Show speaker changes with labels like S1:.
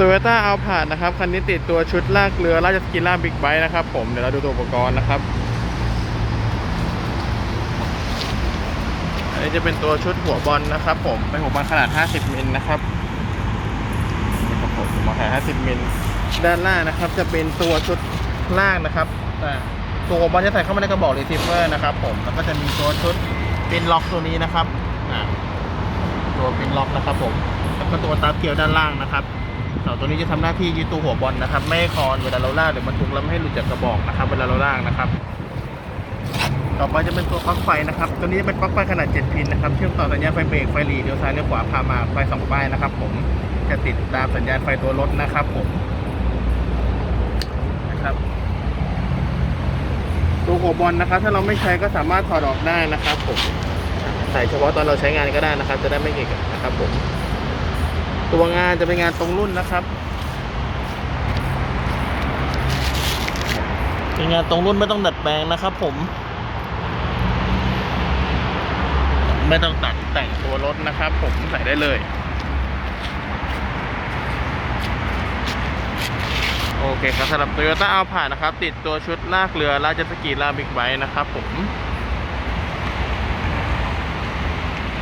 S1: โตโยต้าเอาผ่านนะครับ คันนี้ติดตัวชุดลากเรือราชสกีล่าบิ๊กไบค์นะครับผมเดี๋ยวเราดูตัวอุปกรณ์นะครับอันนี้จะเป็นตัวชุดหัวบอลนะครับ ผมเป็นหัวบอลขนาด 50มิลนะครับนี่ครับผมหัวบอลขนาด 50มิลด้านล่างนะครับ จะเป็นตัวชุดล่างนะครับตัวหัวบอลจะใส่เข้ามาในกระบอกรีทิฟเวอร์นะครับ ผมแล้วก็จะมีตัวชุดปินล็อกตัวนี้นะครับตัวปินล็อกนะครับ ผมแล้วก็ตัวตาเกียวด้านล่างนะครับ สาตัวนี้จะทำหน้าที่ยึดตัวหัวบอลนะครับ ไม่ให้คอนเวลาเราลากหรือบรรทุกแล้วไม่ให้หลุดจากกระบอกนะครับ เวลาเราลากนะครับ ต่อไปจะเป็นตัวปลั๊กไฟนะครับ ตัวนี้จะเป็นปลั๊กไฟขนาด 7 พินนะครับ เชื่อมต่อสัญญาณไฟเบรกไฟหลีเลี้ยวซ้ายเลี้ยวขวาพามาไฟสองป้ายนะครับ ผมจะติดตามสัญญาณไฟตัวรถนะครับ ผมนะครับ ตัวหัวบอลนะครับ ถ้าเราไม่ใช้ก็สามารถถอดออกได้นะครับ ผมใส่เฉพาะตอนเราใช้งานก็ได้นะครับ จะได้ไม่เกะกะนะครับ ผม ตัวงานจะเป็นงานตรงรุ่นนะครับ เป็นงานตรงรุ่นไม่ต้องดัดแปลงนะครับ ผม ไม่ต้องตัดแต่งตัวรถนะครับ ผมใส่ได้เลยโอเคครับสำหรับ Toyota เอาผ่านนะครับ ติดตัวชุดลากเรือลากเจ็ตสกีลากบิ๊กไบค์นะครับผม